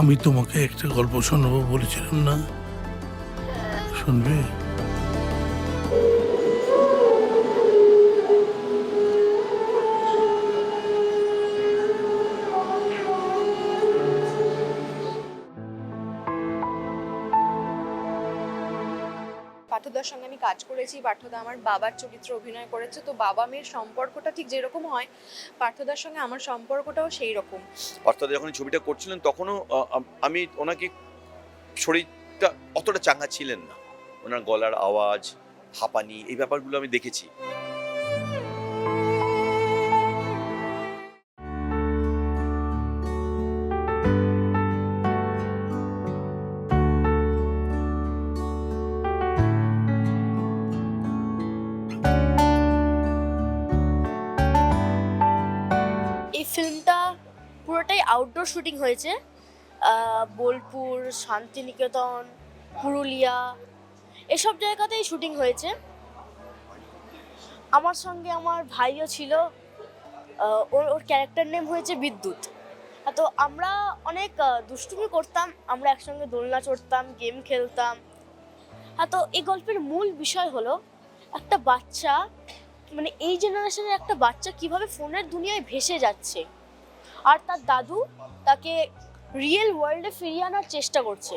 আমি তোমাকে একটা গল্প শোনাবো বলেছিলাম না? শুনবে? পাঠদার সঙ্গে আমি কাজ করেছি, পাঠদা আমার বাবার চরিত্রে অভিনয় করেছে, তো বাবা মেয়ের সম্পর্কটা ঠিক যেরকম হয়, পাঠদার সঙ্গে আমার সম্পর্কটাও সেই রকম। অর্থাৎ যখন ছবিটা করছিলেন, তখনও আমি ওনাকে শরীরটা অতটা চাঙ্গা ছিলেন না। ওনার গলার আওয়াজ, হাঁপানি, এই ব্যাপারগুলো আমি দেখেছি। শুটিং হয়েছে বোলপুর, শান্তিনিকেতন, পুরুলিয়া, এসব জায়গাতেই শুটিং হয়েছে। আমার সঙ্গে আমার ভাইও ছিল ওর ওর ক্যারেক্টার নেম হয়েছে বিদ্যুৎ। তো আমরা অনেক দুষ্টুমি করতাম, আমরা একসঙ্গে দোলনা চড়তাম গেম খেলতাম। তো এই গল্পের মূল বিষয় হলো, একটা বাচ্চা মানে এই জেনারেশনের একটা বাচ্চা কীভাবে ফোনের দুনিয়ায় ভেসে যাচ্ছে। আর তার দাদু তাকে রিয়েল ওয়ার্ল্ডে ফিরিয়ে আনার চেষ্টা করছে।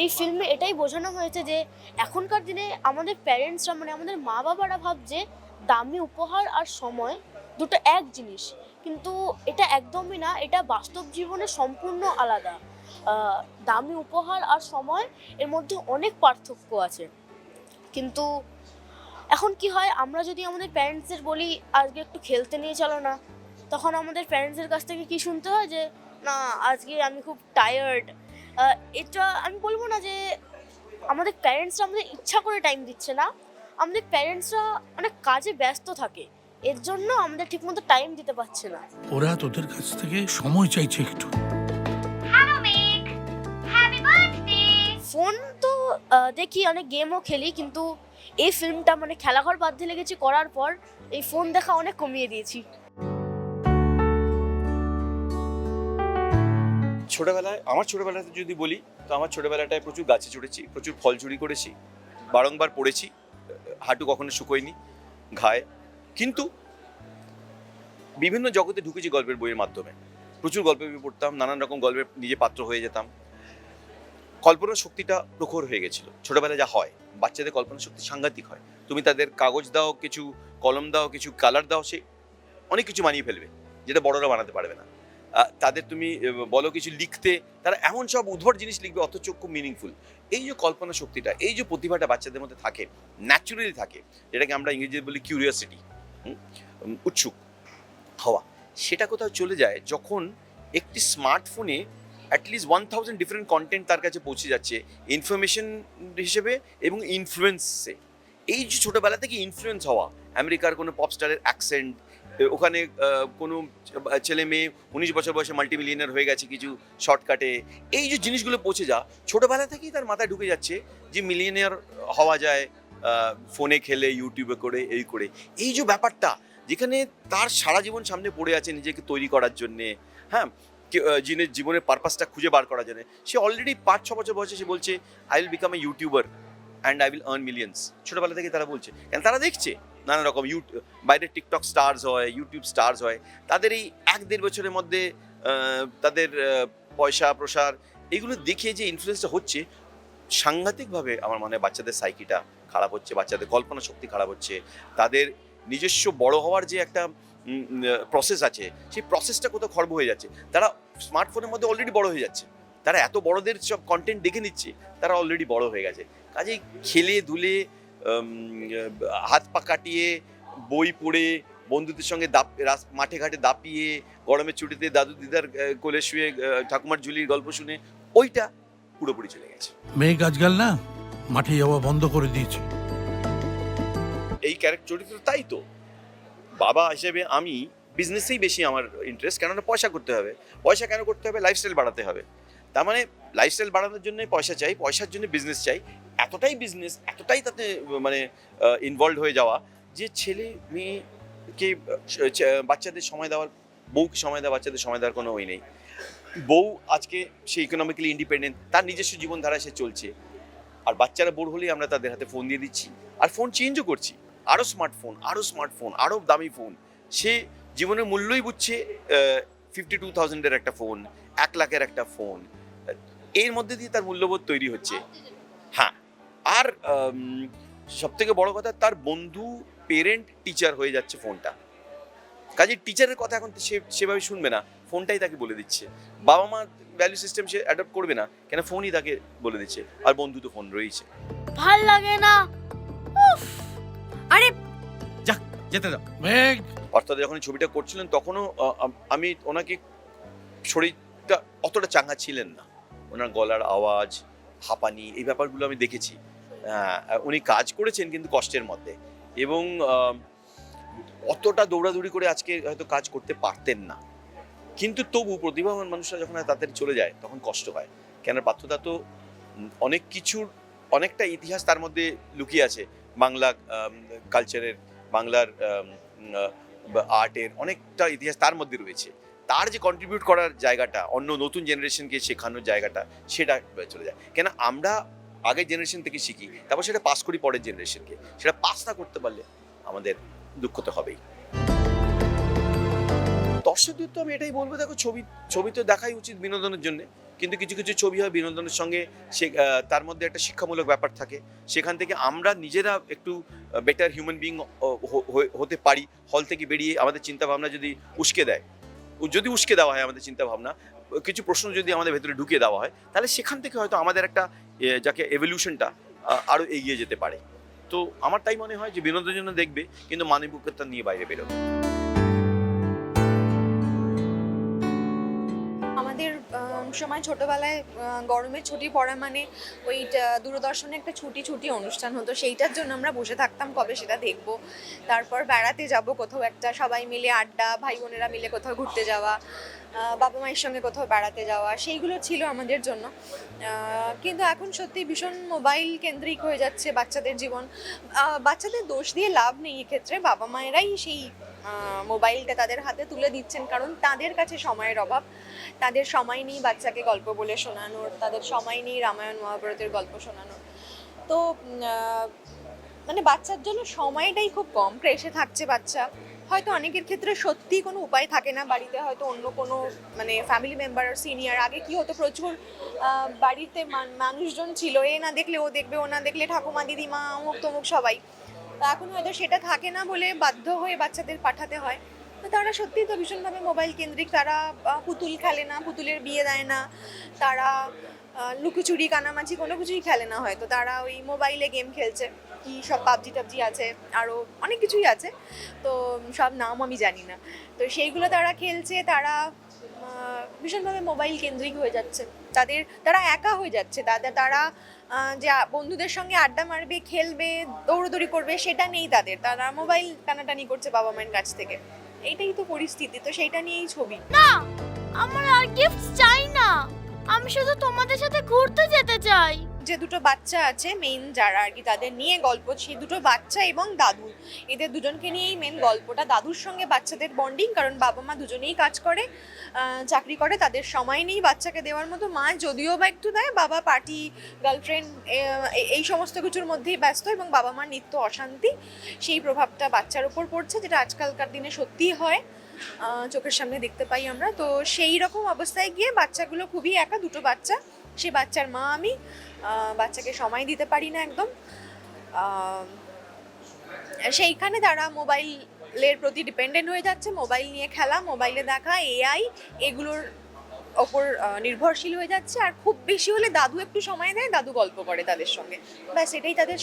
এই ফিল্মে এটাই বোঝানো হয়েছে যে, এখনকার দিনে আমাদের প্যারেন্টসরা মানে আমাদের মা বাবারা ভাবছে দামি উপহার আর সময় দুটো এক জিনিস। কিন্তু এটা একদমই না, এটা বাস্তব জীবনে সম্পূর্ণ আলাদা। দামি উপহার আর সময় এর মধ্যে অনেক পার্থক্য আছে। কিন্তু এখন কি হয়, আমরা যদি আমাদের প্যারেন্টসদের বলি, আজকে একটু খেলতে নিয়ে চলো না তখন আমাদের প্যারেন্টসের কাছ থেকে কি শুনতে হয় যে না আজকে আমি খুব টায়ার্ড এটা আমি বলব না যে আমাদের প্যারেন্টসরা আমাদের ইচ্ছা করে টাইম দিচ্ছে না। আমাদের প্যারেন্টসরা অনেক কাজে ব্যস্ত থাকে। এর জন্য আমাদের ঠিকমতো টাইম দিতে পারছে না। ওরা তোদের কাছ থেকে সময় চাইছে একটু। ফোন তো দেখি অনেক গেমও খেলি কিন্তু এই ফিল্মটা মানে খেলাঘর বাদ দিয়ে লেগেছি করার পর এই ফোন দেখা অনেক কমিয়ে দিয়েছি। ছোটবেলায়, আমার ছোটবেলাতে যদি বলি, তো আমার ছোটবেলাটায় প্রচুর গাছে চড়েছি, প্রচুর ফল চুরি করেছি, বারংবার পড়েছি, হাঁটু কখনো শুকোয়নি, ঘায়ে। কিন্তু বিভিন্ন জগতে ঢুকেছি গল্পের বইয়ের মাধ্যমে। প্রচুর গল্পের বই পড়তাম, নানান রকম গল্পের নিজে পাত্র হয়ে যেতাম। কল্পনার শক্তিটা প্রখর হয়ে গেছিল, ছোটবেলায় যা হয়, বাচ্চাদের কল্পনা শক্তি সাংঘাতিক হয়। তুমি তাদের কাগজ দাও, কিছু কলম দাও, কিছু কালার দাও, সে অনেক কিছু বানিয়ে ফেলবে, যেটা বড়রা বানাতে পারবে না। তাদের তুমি বলো কিছু লিখতে, তারা এমন সব উদ্ভট জিনিস লিখবে, অথচ খুব মিনিংফুল এই যে কল্পনা শক্তিটা, এই যে প্রতিভাটা বাচ্চাদের মধ্যে থাকে ন্যাচুরালি থাকে, যেটাকে আমরা ইংরেজিতে বলি কিউরিয়াসিটি উৎসুক হওয়া। সেটা কোথাও চলে যায় যখন একটি স্মার্টফোনে at least one thousand different content তার কাছে পৌঁছে যাচ্ছে ইনফরমেশন হিসেবে এবং ইনফ্লুয়েন্সে এই যে ছোটোবেলা থেকে ইনফ্লুয়েন্স হওয়া, আমেরিকার কোনো পপস্টারের অ্যাকসেন্ট ওখানে কোনো ছেলে মেয়ে উনিশ বছর বয়সে মাল্টিমিলিয়নার হয়ে গেছে কিছু শর্টকাটে এই যে জিনিসগুলো পৌঁছে যা, ছোটোবেলা থেকেই তার মাথায় ঢুকে যাচ্ছে যে মিলিয়নিয়ার হওয়া যায় ফোনে খেলে ইউটিউবে করে, এই করে। এই যে ব্যাপারটা, যেখানে তার সারা জীবন সামনে পড়ে আছে নিজেকে তৈরি করার জন্যে হ্যাঁ? যিনি জীবনের পারপাসটা খুঁজে বার করার জন্য। সে অলরেডি পাঁচ ছ বছর বয়সে সে বলছে I will become a YouTuber and I will earn millions ছোটোবেলা থেকে তারা বলছে। কেন? তারা দেখছে। নানা রকম ইউটিউব বাইরে টিকটক স্টার্স হয় ইউটিউব স্টার্স হয় তাদের এই এক দেড় বছরের মধ্যে তাদের পয়সা প্রসার এগুলো দেখে যে ইনফ্লুয়েন্সটা হচ্ছে সাংঘাতিকভাবে আমার মনে হয় বাচ্চাদের সাইকিটা খারাপ হচ্ছে বাচ্চাদের কল্পনা শক্তি খারাপ হচ্ছে তাদের নিজস্ব বড় হওয়ার যে একটা প্রসেস আছে সেই প্রসেসটা কোথাও খর্ব হয়ে যাচ্ছে। তারা স্মার্টফোনের মধ্যে অলরেডি বড় হয়ে যাচ্ছে। তারা এত বড়দের সব কন্টেন্ট দেখে নিচ্ছে তারা অলরেডি বড় হয়ে গেছে। কাজেই খেলে উম, হাত পা কাটিয়ে বই পড়ে বন্ধুদের সঙ্গে দাপ মাঠে ঘাটে দাপিয়ে গরমের ছুটিতে দাদু দিদার কোলে শুয়ে ঠাকুমার ঝুলির গল্প শুনে ওইটা পুরোপুরি চলে গেছে। মেয়ে আজকাল না মাঠে যাওয়া বন্ধ করে দিয়েছে। এই ক্যারেক্টার চরিত্র তাই তো। বাবা হিসেবে আমি বিজনেসেই বেশি আমার ইন্টারেস্ট কেননা পয়সা করতে হবে। পয়সা কেন করতে হবে? লাইফস্টাইল বাড়াতে হবে। তার মানে লাইফস্টাইল বাড়ানোর জন্য পয়সা চাই পয়সার জন্য বিজনেস চাই। এতটাই বিজনেস এতটাই তাতে মানে ইনভলভ হয়ে যাওয়া যে ছেলে মেয়েকে বাচ্চাদের সময় দেওয়ার, বউকে সময় দেওয়া, বাচ্চাদের সময় দেওয়ার কোনো ওই নেই। বউ আজকে সে ইকোনমিক্যালি ইন্ডিপেন্ডেন্ট তার নিজস্ব জীবনধারা সে চলছে। আর বাচ্চারা বোর হলেই আমরা তাদের হাতে ফোন দিয়ে দিচ্ছি। আর ফোন চেঞ্জও করছি। আরও স্মার্টফোন আরও স্মার্টফোন আরও দামি ফোন সে জীবনের মূল্যই বুঝছে ফিফটি টু থাউজেন্ডের একটা ফোন এক লাখের একটা ফোন এর মধ্যে দিয়ে তার মূল্যবোধ তৈরি হচ্ছে। হ্যাঁ। আর সব থেকে বড় কথা তার বন্ধু পেরেন্ট টিচার হয়ে যাচ্ছে ফোনটা। কাজে টিচারের কথা এখন সে সেভাবে শুনবে না। ফোনটাই তাকে বলে দিচ্ছে। বাবা মা ভ্যালু সিস্টেম সে অ্যাডপ্ট করবে না কেন ফোনই তাকে বলে দিচ্ছে। আর বন্ধু তো ফোন রয়েছে ভালো লাগে না। উফ! আরে যেতে দাও। মেঘ! অর্থাৎ যখন ছবিটা করছিলেন তখনও আমি ওনাকে শরীরটা অতটা চাঙ্গা ছিলেন না। ওনার গলার আওয়াজ হাঁপানি এই ব্যাপারগুলো আমি দেখেছি। উনি কাজ করেছেন কিন্তু কষ্টের মধ্যে। এবং অতটা দৌড়াদৌড়ি করে আজকে হয়তো কাজ করতে পারতেন না। কিন্তু তবু প্রতিভাবান মানুষরা যখন তাড়াতাড়ি চলে যায়, তখন কষ্ট হয়। কেন পার্থদা তো অনেক কিছুর, অনেকটা ইতিহাস তার মধ্যে লুকিয়ে আছে। বাংলা কালচারের বাংলার আর্টের অনেকটা ইতিহাস তার মধ্যে রয়েছে। তার যে কন্ট্রিবিউট করার জায়গাটা, অন্য নতুন জেনারেশনকে শেখানোর জায়গাটা, সেটা চলে যায়। কেন আমরা আগের জেনারেশন থেকে শিখি, তারপর সেটা পাস করি পরের জেনারেশনকে সেটা পাস না করতে পারলে আমাদের দুঃখ তো হবেই। দর্শকদের তো আমি এটাই বলব, দেখো ছবি ছবি তো দেখাই উচিত বিনোদনের জন্য, কিন্তু কিছু কিছু ছবি হয় বিনোদনের সঙ্গে সে তার মধ্যে একটা শিক্ষামূলক ব্যাপার থাকে। সেখান থেকে আমরা নিজেরা একটু বেটার হিউম্যান বিং হতে পারি হল থেকে বেরিয়ে আমাদের চিন্তা ভাবনা যদি উস্কে দেয় যদি উস্কে দেওয়া হয় আমাদের চিন্তা ভাবনা কিছু প্রশ্ন যদি আমাদের ভেতরে ঢুকিয়ে দেওয়া হয়, তাহলে সেখান থেকে হয়তো আমাদের একটা যাকে এভলিউশনটা আরও এগিয়ে যেতে পারে। তো আমার তাই মনে হয় যে বিনোদনের জন্য দেখবে, কিন্তু মানবিকতা নিয়ে বাইরে বেরোবে আম, সময় ছোটবেলায় গরমের ছুটি পড়া মানে ওই দূরদর্শনে একটা ছুটি ছুটি অনুষ্ঠান হতো। সেইটার জন্য আমরা বসে থাকতাম কবে সেটা দেখব। তারপর বেড়াতে যাব কোথাও একটা সবাই মিলে আড্ডা ভাই বোনেরা মিলে কোথাও ঘুরতে যাওয়া বাবা মায়ের সঙ্গে কোথাও বেড়াতে যাওয়া সেইগুলো ছিল আমাদের জন্য। কিন্তু এখন সত্যি ভীষণ মোবাইল কেন্দ্রিক হয়ে যাচ্ছে বাচ্চাদের জীবন। বাচ্চাদের দোষ দিয়ে লাভ নেই এক্ষেত্রে। বাবা মায়েরাই সেই মোবাইলটা তাদের হাতে তুলে দিচ্ছেন, কারণ তাদের কাছে সময়ের অভাব। তাদের সময় নেই বাচ্চাকে গল্প বলে শোনানোর, তাদের সময় নেই রামায়ণ মহাভারতের গল্প শোনানোর। তো মানে বাচ্চার জন্য সময়টাই খুব কম প্রেসে থাকছে বাচ্চা। হয়তো অনেকের ক্ষেত্রে সত্যি কোনো উপায় থাকে না, বাড়িতে হয়তো অন্য কোনো মানে ফ্যামিলি মেম্বার সিনিয়র আগে কি হতো প্রচুর বাড়িতে মানুষজন ছিল, এ না দেখলে ও দেখবে, ও না দেখলে ঠাকুমা, দিদিমা অমুক তমুক সবাই। তো এখন হয়তো সেটা থাকে না বলে বাধ্য হয়ে বাচ্চাদের পাঠাতে হয়। তো তারা সত্যিই তো ভীষণভাবে মোবাইল কেন্দ্রিক। তারা পুতুল খেলে না, পুতুলের বিয়ে দেয় না। তারা লুকোচুরি, কানামাছি কোনো কিছুই খেলে না হয়তো। তারা ওই মোবাইলে গেম খেলছে। কি সব পাবজি টাবজি আছে আরও অনেক কিছুই আছে। তো সব নাম আমি জানি না। তো সেইগুলো তারা খেলছে, তারা ভীষণভাবে মোবাইল কেন্দ্রিক হয়ে যাচ্ছে। তাদের, তারা একা হয়ে যাচ্ছে। তাদের, তারা যে বন্ধুদের সঙ্গে আড্ডা মারবে, খেলবে, দৌড়দৌড়ি করবে, সেটা নেই তাদের। তারা মোবাইল টানাটানি করছে বাবা মায়ের কাছ থেকে। এইটাই তো পরিস্থিতি, তো সেইটা নিয়েই ছবি। না, আমার আর গিফট চাই না। আমি শুধু তোমাদের সাথে ঘুরতে যেতে চাই। যে দুটো বাচ্চা আছে মেন যারা আর কি তাদের নিয়ে গল্প, সেই দুটো বাচ্চা এবং দাদু। এদের দুজনকে নিয়েই মেন গল্পটা। দাদুর সঙ্গে বাচ্চাদের বন্ডিং কারণ বাবা মা দুজনেই কাজ করে চাকরি করে, তাদের সময় নেই বাচ্চাকে দেওয়ার মতো। মা যদিও বা একটু দেয়, বাবা পার্টি গার্লফ্রেন্ড এই সমস্ত কিছুর মধ্যেই ব্যস্ত এবং বাবা মার নিত্য অশান্তি, সেই প্রভাবটা বাচ্চার উপর পড়ছে, যেটা আজকালকার দিনে সত্যিই হয়। চোখের সামনে দেখতে পাই আমরা। তো সেই রকম অবস্থায় গিয়ে বাচ্চাগুলো খুবই একা, দুটো বাচ্চা, সে বাচ্চার মা আমি বাচ্চাকে সময় দিতে পারি না একদম। সেইখানে তারা মোবাইলের প্রতি ডিপেন্ডেন্ট হয়ে যাচ্ছে। মোবাইল নিয়ে খেলা, মোবাইলে দেখা এআই এগুলোর ওপর নির্ভরশীল হয়ে যাচ্ছে। আর খুব বেশি হলে দাদু একটু সময় দেয়, দাদু গল্প করে তাদের সঙ্গে। ব্যাস, এটাই তাদের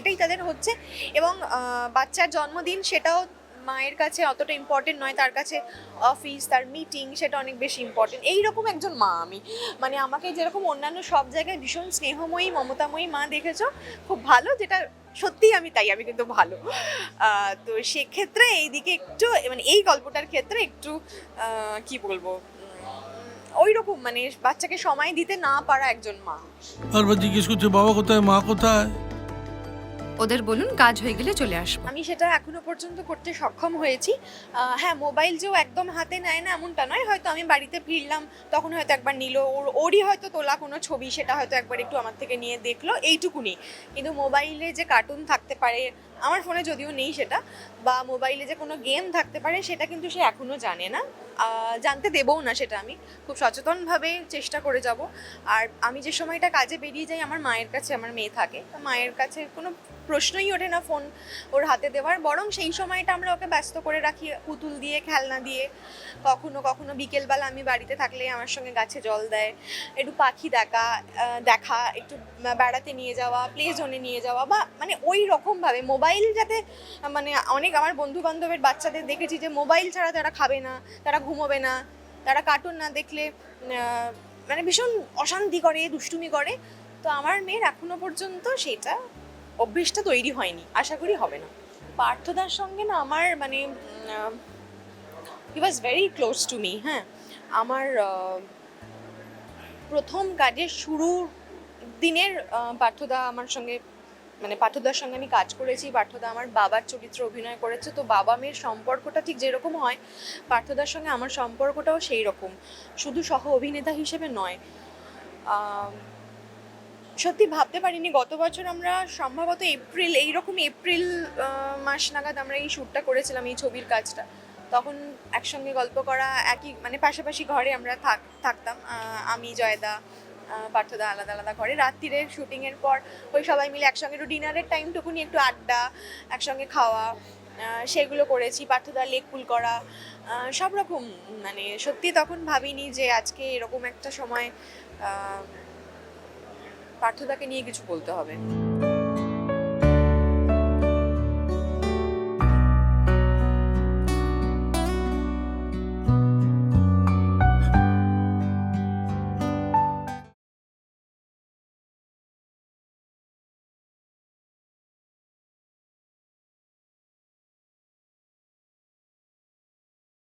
এটাই তাদের হচ্ছে। এবং বাচ্চার জন্মদিন সেটাও মায়ের কাছে অতটা ইম্পর্টেন্ট নয়, তার কাছে অফিস তার মিটিং সেটা অনেক বেশি ইম্পর্টেন্ট এইরকম একজন মা আমি। মানে আমাকে যেরকম অন্যান্য সব জায়গায় ভীষণ স্নেহময়ী, মমতাময়ী মা দেখেছ, খুব ভালো, যেটা সত্যিই আমি তাই, আমি কিন্তু ভালো। তো সেক্ষেত্রে এইদিকে একটু মানে এই গল্পটার ক্ষেত্রে একটু কি বলব ওই রকম মানে বাচ্চাকে সময় দিতে না পারা একজন মা। বাবা কোথায়? মা কোথায়? ওদের বলুন, কাজ হয়ে গেলে চলে আসব। আমি সেটা এখনও পর্যন্ত করতে সক্ষম হয়েছি। হ্যাঁ মোবাইল যেও একদম হাতে নেয় না এমনটা নয়, হয়তো আমি বাড়িতে ফিরলাম, তখন হয়তো একবার নিল, ওর, ওরই হয়তো তোলা কোনো ছবি, সেটা হয়তো একবার একটু আমার থেকে নিয়ে দেখল, এইটুকুনি। কিন্তু মোবাইলে যে কার্টুন থাকতে পারে, আমার ফোনে যদিও নেই সেটা, বা মোবাইলে যে কোনো গেম থাকতে পারে, সেটা কিন্তু সে এখনও জানে না। জানতে দেবও না সেটা আমি। খুব সচেতনভাবে চেষ্টা করে যাব। আর আমি যে সময়টা কাজে বেরিয়ে যাই, আমার মায়ের কাছে আমার মেয়ে থাকে। তো মায়ের কাছে কোনো প্রশ্নই ওঠে না ফোন ওর হাতে দেওয়ার। বরং সেই সময়টা আমরা ওকে ব্যস্ত করে রাখি, পুতুল দিয়ে, খেলনা দিয়ে। কখনো কখনো বিকেলবেলা আমি বাড়িতে থাকলে আমার সঙ্গে গাছে জল দেয়, একটু পাখি দেখা দেখা, একটু বেড়াতে নিয়ে যাওয়া প্লে জোনে নিয়ে যাওয়া বা মানে ওই রকমভাবে মোবাইল যাতে মানে অনেক আমার বন্ধু বান্ধবের বাচ্চাদের দেখেছি যে মোবাইল ছাড়া তারা খাবে না, তারা ঘুমোবে না, তারা কার্টুন না দেখলে মানে ভীষণ অশান্তি করে, দুষ্টুমি করে। তো আমার মেয়ের এখনও পর্যন্ত সেটা অভ্যেসটা তৈরি হয়নি, আশা করি হবে না। পার্থদার সঙ্গে না আমার মানে he was very close to me হ্যাঁ। আমার প্রথম কাজের শুরুর দিনের পার্থদা আমার সঙ্গে মানে পাঠদার সঙ্গে আমি কাজ করেছি, পাঠদা আমার বাবার চরিত্র অভিনয় করেছে, তো বাবা মেয়ের সম্পর্কটা ঠিক যেরকম হয় পার্থদার সঙ্গে আমার সম্পর্কটাও সেই রকম। শুধু সহ অভিনেতা হিসেবে নয়। সত্যি ভাবতে পারিনি, গত বছর আমরা সম্ভবত এপ্রিল, এইরকম এপ্রিল মাস নাগাদ আমরা এই শ্যুটটা করেছিলাম, এই ছবির কাজটা। তখন একসঙ্গে গল্প করা, একই মানে পাশাপাশি ঘরে আমরা থাক, থাকতাম আমি, জয়দা পার্থদা আলাদা আলাদা করে। রাত্রিরে শুটিংয়ের পর ওই সবাই মিলে একসঙ্গে একটু ডিনারের টাইমটুকুনি একটু আড্ডা, একসঙ্গে খাওয়া সেগুলো করেছি পার্থদা লেক পুল করা সব রকম মানে সত্যি তখন ভাবিনি যে আজকে এরকম একটা সময় পার্থদাকে নিয়ে কিছু বলতে হবে।